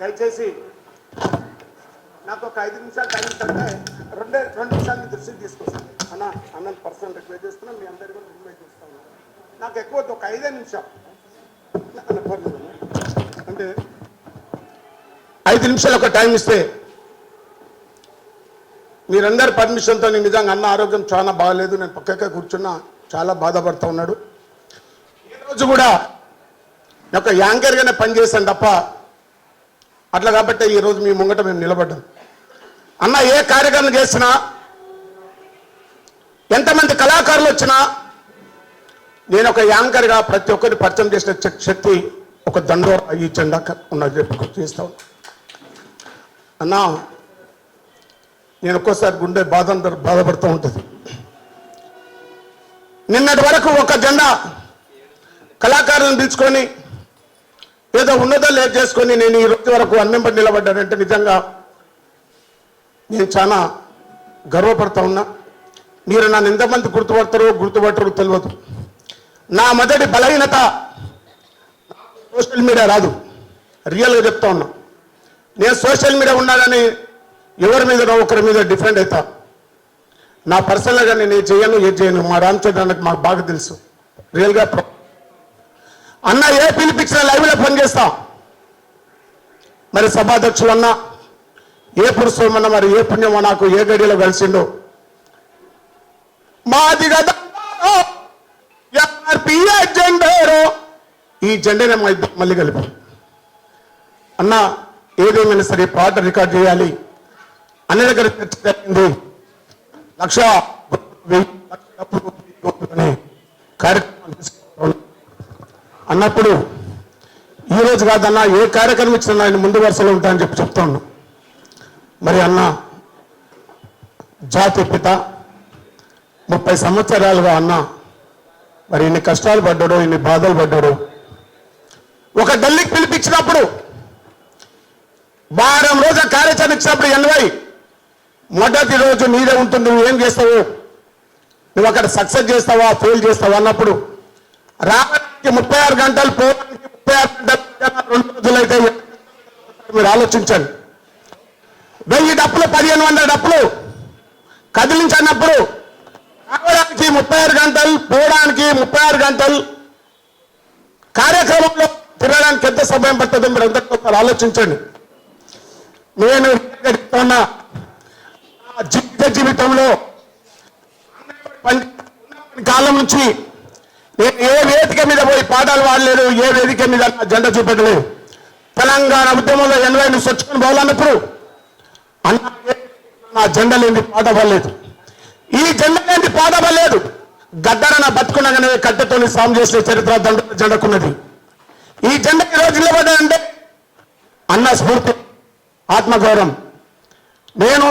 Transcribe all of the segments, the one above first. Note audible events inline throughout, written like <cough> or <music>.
దయచేసి నాకు ఒక ఐదు నిమిషాలు టైం కంటే రెండే రెండు నిమిషాలు మీ దృష్టికి తీసుకొస్తాను. అన్న అన్న పర్సనల్ రిక్వెస్ట్ చేస్తున్నాను మీ అందరి కూడా ఇన్వైట్ చేస్తాను. నాకు ఎక్కువ ఒక ఐదే నిమిషాలు పర్లేదు అంటే ఐదు నిమిషాలు ఒక టైం ఇస్తే మీరందరి పర్మిషన్తో నిజంగా అన్న ఆరోగ్యం చాలా బాగాలేదు. నేను పక్కకే కూర్చున్నా చాలా బాధపడుతూ ఉన్నాడు. రోజు కూడా నేను ఒక యాంకర్గానే పనిచేశాను తప్ప అట్లా కాబట్టి ఈరోజు మీ ముంగట మేము నిలబడ్డాం. అన్న ఏ కార్యక్రమం చేసినా ఎంతమంది కళాకారులు వచ్చినా నేను ఒక యాంకర్గా ప్రతి ఒక్కరిని పరిచయం చేసిన శక్తి ఒక దండో ఈ జెండా ఉన్నది చెప్పి చేస్తా అన్నా నేను ఒక్కోసారి గుండె బాధ బాధపడుతూ ఉంటుంది. నిన్నటి వరకు ఒక జెండా కళాకారులను పిలుచుకొని ఏదో ఉన్నదో లేదు చేసుకొని నేను ఈ రోజు వరకు అన్నెంబడి నిలబడ్డానంటే నిజంగా నేను చాలా గర్వపడతా ఉన్నా. మీరు నన్ను ఎంతమంది గుర్తుపడతారో గుర్తుపట్టరో తెలియదు. నా మొదటి బలహీనత సోషల్ మీడియా రాదు. రియల్గా చెప్తా ఉన్నా. నేను సోషల్ మీడియా ఉన్నానని ఎవరి మీద ఒకరి మీద డిఫరెంట్ అవుతా నా పర్సనల్గా నేను ఏ చేయను ఏ చేయను. మా రామచంద్రానికి మాకు బాగా తెలుసు. రియల్గా అన్న ఏ పిలిపించిన లైవ్లో పనిచేస్తాం. మరి సభాధ్యక్షుడు అన్న ఏ పురుషమన్న మరి ఏ పుణ్యమో నాకు ఏ గడిలో కలిసిండు. మాది కదా జెండేరో ఈ జెండేనే మా ఇద్దరు మళ్ళీ కలిపి. అన్న ఏదేమైనా సరే పాట రికార్డ్ చేయాలి. అన్న దగ్గర చర్చ జరిగింది. లక్ష అని కార్యక్రమం అన్నప్పుడు ఈ రోజు కాదన్న ఏ కార్యక్రమం ఇచ్చినా ఆయన ముందు వరుసలో ఉంటానని చెప్పి చెప్తా మరి అన్న జాతి పిత ముప్పై సంవత్సరాలుగా అన్న మరి ఇన్ని కష్టాలు పడ్డాడు ఇన్ని బాధలు పడ్డాడు. ఒక ఢిల్లీకి పిలిపించినప్పుడు వారం రోజు కార్యాచరణ ఇచ్చినప్పుడు ఎనభై మొదటి రోజు నీదే ఉంటుంది నువ్వు ఏం చేస్తావు? నువ్వు అక్కడ సక్సెస్ చేస్తావా ఫెయిల్ చేస్తావా అన్నప్పుడు రావడానికి ముప్పై ఆరు గంటలు పోవడానికి ముప్పై ఆరు గంటలు రెండు రోజులైతే మీరు ఆలోచించండి. వెయ్యి డప్పులు పదిహేను వందల డప్పులు కదిలించినప్పుడు రావడానికి ముప్పై ఆరు గంటలు పోవడానికి ముప్పై ఆరు గంటలు కార్యక్రమంలో తిరగడానికి ఎంత సమయం పడుతుందో మీరు ఎంత ఆలోచించండి. నేను చెప్తున్న జీవిత జీవితంలో కాలం నుంచి నేను ఏ వేదిక మీద పోయి పాఠాలు వాడలేదు ఏ వేదిక మీద జెండా చూపెట్టలేదు. తెలంగాణ ఉద్యమంలో ఎనభై నుంచి వచ్చుకొని పోవాలన్నప్పుడు అన్న నా జెండా లేని పాట పడలేదు. ఈ జెండా లేని పాట పడలేదు. గద్దరన నా బతుకునగానే కట్టెతోని సాం చేసే చరిత్ర దండ జెండకున్నది. ఈ జెండా ఈ రోజు నిలబడ్డానంటే అన్న స్ఫూర్తి ఆత్మగౌరవం. నేను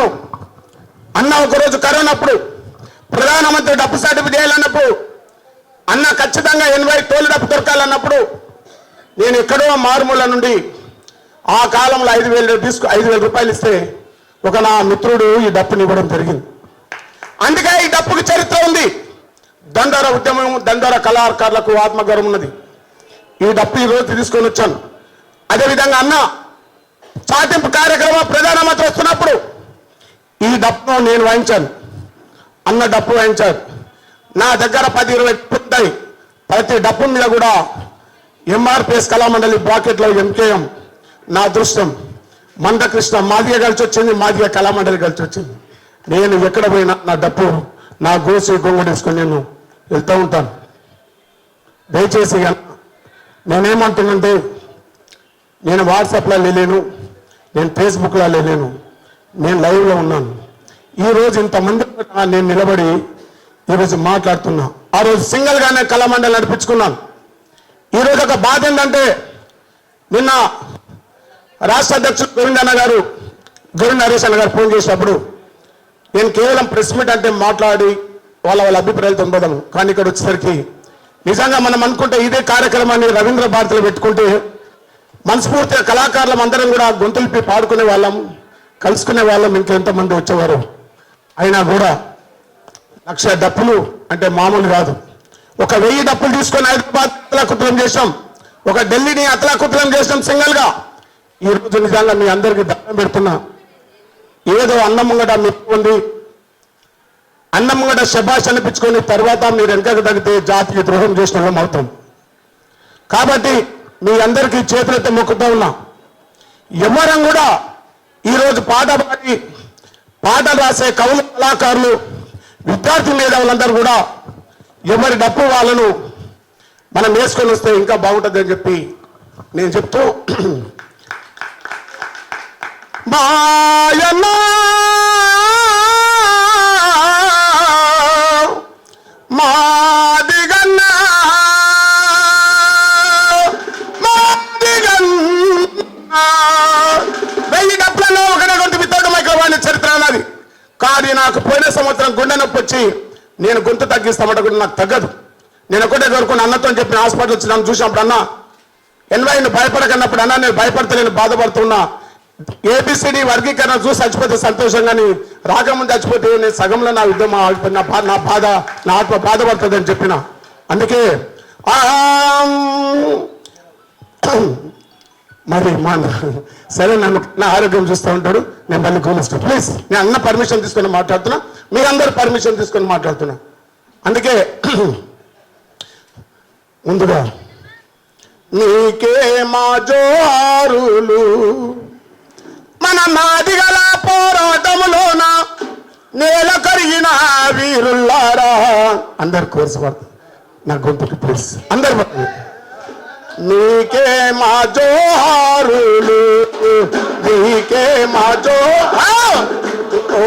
అన్న ఒకరోజు కరోనప్పుడు ప్రధానమంత్రి డబ్బు సర్టిఫికేట్ చేయాలన్నప్పుడు అన్న ఖచ్చితంగా ఎనభై తోలు డబ్బు దొరకాలన్నప్పుడు నేను ఎక్కడో మారుమూల నుండి ఆ కాలంలో ఐదు వేలు తీసుకు ఐదు వేల రూపాయలు ఇస్తే ఒక నా మిత్రుడు ఈ డప్పుని ఇవ్వడం జరిగింది. అందుకే ఈ డప్పుకి చరిత్ర ఉంది. దండోర ఉద్యమం దండోర కళాకారులకు ఆత్మగౌరవం ఉన్నది. ఈ డప్పు ఈ రోజు తీసుకొని వచ్చాను. అదేవిధంగా అన్న చాటింపు కార్యక్రమం ప్రధానమంత్రి వస్తున్నప్పుడు ఈ డప్పును నేను వాయించాను. అన్న డప్పు వాయించాడు. నా దగ్గర పది ఇరవై డప్పులు ఉంటాయి. ప్రతి డబ్బు మీద కూడా ఎంఆర్పిఎస్ కళామండలి బ్రాకెట్లో ఎంకేఎం నా అదృష్టం. మందకృష్ణ మాదిగ కలిసి వచ్చింది మాదిగ కళామండలి కలిసి వచ్చింది నేను ఎక్కడ పోయినా నా డప్పు నా గోసి గొంగడేసుకొని నేను వెళ్తూ ఉంటాను. దయచేసి నేనేమంటున్నంటే నేను వాట్సాప్లో లేలేను నేను ఫేస్బుక్లో లేలేను నేను లైవ్లో ఉన్నాను. ఈరోజు ఇంతమంది నేను నిలబడి ఈరోజు మాట్లాడుతున్నా. ఆ రోజు సింగిల్గానే కళామండలి నడిపించుకున్నాను ఈరోజు ఒక బాధ ఏంటంటే నిన్న రాష్ట్ర అధ్యక్షుడు గోవిందన్న గారు గోవింద హరీష్ అన్న గారు ఫోన్ చేసినప్పుడు నేను కేవలం ప్రెస్ మీట్ అంటే మాట్లాడి వాళ్ళ వాళ్ళ అభిప్రాయాలు పొందడం కానీ ఇక్కడ వచ్చేసరికి నిజంగా మనం అనుకుంటే ఇదే కార్యక్రమాన్ని రవీంద్ర భారతిలో పెట్టుకుంటే మనస్ఫూర్తిగా కళాకారులం అందరం కూడా గొంతులిపి పాడుకునే వాళ్ళం కలుసుకునే వాళ్ళం ఇంకెంతమంది వచ్చేవారు. అయినా కూడా లక్ష డప్పులు అంటే మామూలు కాదు. ఒక వెయ్యి డప్పులు తీసుకొని హైదరాబాద్ అతలాకుతలం చేసాం ఒక ఢిల్లీని అతలాకుతలం చేసాం సింగల్గా ఈ రోజు నిజంగా మీ అందరికీ దండం పెడుతున్నా. ఏదో అన్నం ముంగట మెప్పుకోండి ఉంది అన్నం ముంగట శబాష్ అనిపించుకొని తర్వాత మీరు వెనకకు తగ్గితే జాతీయ ద్రోహం చేసిన వాళ్ళం అవుతాం. కాబట్టి మీ అందరికీ చేతులతో మొక్కుతూ ఉన్నా. ఎవరం కూడా ఈరోజు పాట పాడి పాటలు రాసే కవులు కళాకారులు విద్యార్థి మేధావులందరూ కూడా ఎవరి డప్పు వాళ్ళను మనం వేసుకొని వస్తే ఇంకా బాగుంటుంది అని చెప్పి నేను చెప్తూ <clears throat> మాయనా వచ్చి నేను గొంతు తగ్గిస్తామంటే కూడా నాకు తగ్గదు. నేను ఒకటే కోరుకున్న అన్నతో చెప్పిన హాస్పిటల్ వచ్చి నన్ను చూసినప్పుడు అన్న ఎన్వై నువ్వు భయపడకన్నప్పుడు అన్నా నేను భయపడతలేను బాధపడుతున్నా. ఏబిసిడి వర్గీకరణ చూసి చచ్చిపోతే సంతోషంగాని రాకముందు చచ్చిపోతే నేను సగంలో నా యుద్ధం నా నా బాధ నా ఆత్మ బాధపడుతుంది అని చెప్పిన. అందుకే మరి మా సరే నన్ను నా ఆరోగ్యం చూస్తూ ఉంటాడు నేను మళ్ళీ కూలిస్తాను ప్లీజ్ నేను అన్న పర్మిషన్ తీసుకొని మాట్లాడుతున్నా. మీరందరూ పర్మిషన్ తీసుకొని మాట్లాడుతున్నా. అందుకే <clears throat> ముందుగా నీకే మా జోహారులు మన నాదిగల పోరాటములోన నేల కరిగిన వీరుల్లారా. అందరు కోర్సు పడుతుంది నా గొంతుకి ప్లీజ్ అందరు పడుతుంది నీకే మా జోహారులు నీకే మా జో ఆ! ఓ,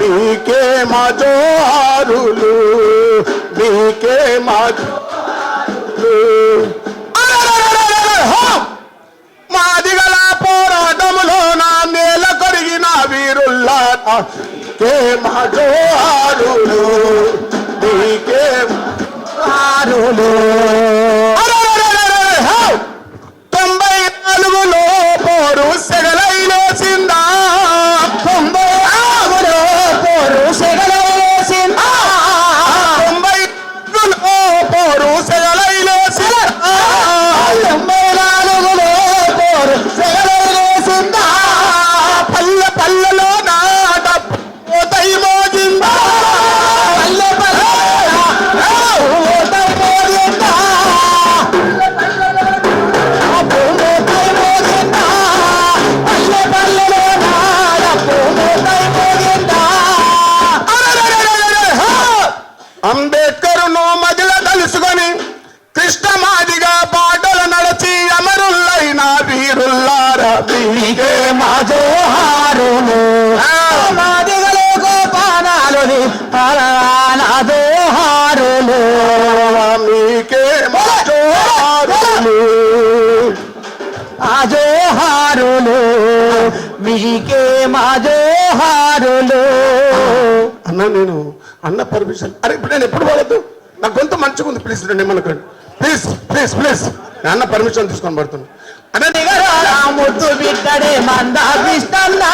నీకే మా జోహారులు నీకే మా జోహారులు అరెరెరెరెరెరె! హో! మాదిగల పోరాటములో నా నేల కొరిగిన వీరుల్లా కే మా జోహారులు నీకే జోహారులు పోరు సెగలైలోసిందా అజోహారులు మీకే మాజోహారులు అన్న నేను అన్న పర్మిషన్ అరే ఇప్పుడు నేను ఎప్పుడు పోవద్దు నా గొంతు మంచిగా ఉంది. ప్లీజ్ రండి ఏమనుకోండి ప్లీజ్ ప్లీజ్ ప్లీజ్ నేను అన్న పర్మిషన్ తీసుకొని పడుతున్నా. అన్న దిగరా ముద్దు బిడ్డడే మందా కృష్ణన్న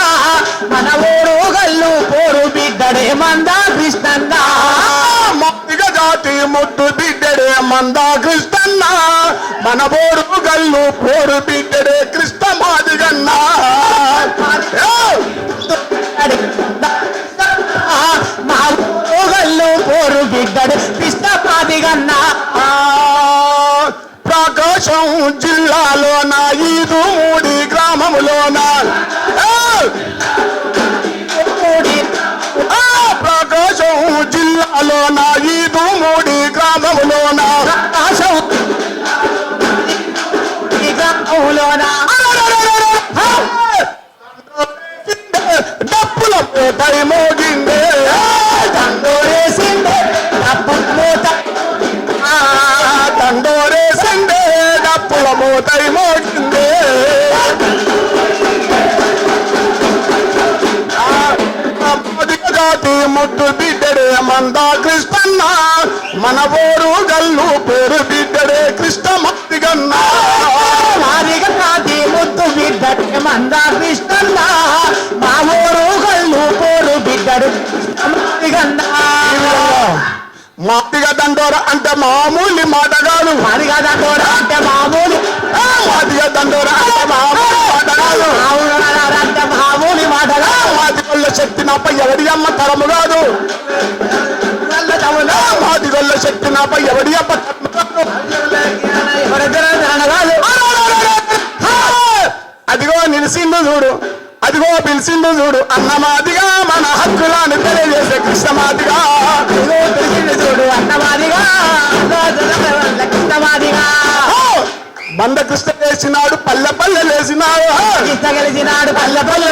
మన ఊరు గల్లు పోరు బిడ్డడే మందా కృష్ణన్న మొత్తిగ జాతి ముద్దు బిడ్డడే మందా కృష్ణన్న మన గల్లు పోరు బిడ్డడే కృష్ణ da da ముద్దు బిడ్డడే మందా కృష్ణన్న. మన ఊరు గల్లు పేరు బిడ్డడే కృష్ణ మత్తిగన్నా మారిగా నాది ముద్దు బిడ్డడు మందా కృష్ణన్న. మా ఊరు గల్లు పోరు బిడ్డడు. మాదిగా దండోర అంటే మామూలు మాట కాదు. మాదిగా దండోర అంటే మామూలు. మాదిగా దండోర అంటే మామూలు మాట కాదు. మాదిగొల్ల శక్తి నాపై ఎవడి అమ్మ తరము కాదు? మాదిగొల్ల శక్తి నాపై ఎవడి అమ్మ అదిగో నిలిసిండు చూడు అదిగో పిలిచిండు చూడు అన్నమాదిగా మన హక్కులను తెలియజేసే ఇదిగో పిలిచింది చూడు అన్నమాదిగా కృష్ణమాదిగా ఓ, బంద కృష్ణ వేసినాడు పల్లె పల్లె లేసినాడు కృష్ణ గెలిచినాడు పల్లె పల్లె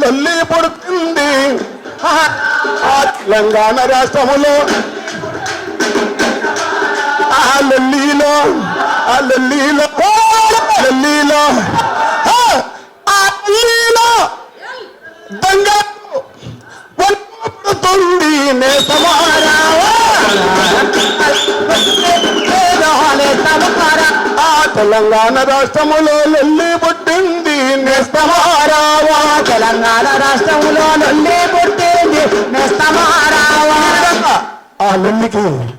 లొల్లి పుడుతుంది. ఆ తెలంగాణ రాష్ట్రములో ఆ లొల్లిలో ఆ లొల్లిలో లొల్లిలో ఆ, ఆ లొల్లిలో దొంగ పుడుతుంది నేసమారావా. ఆ తెలంగాణ రాష్ట్రములో లొల్లి పుట్టింది. నేస్తమారావా? తెలంగాణ రాష్ట్రంలో నుండి పుట్టింది నేస్తమారావా? ఆ లొల్లికి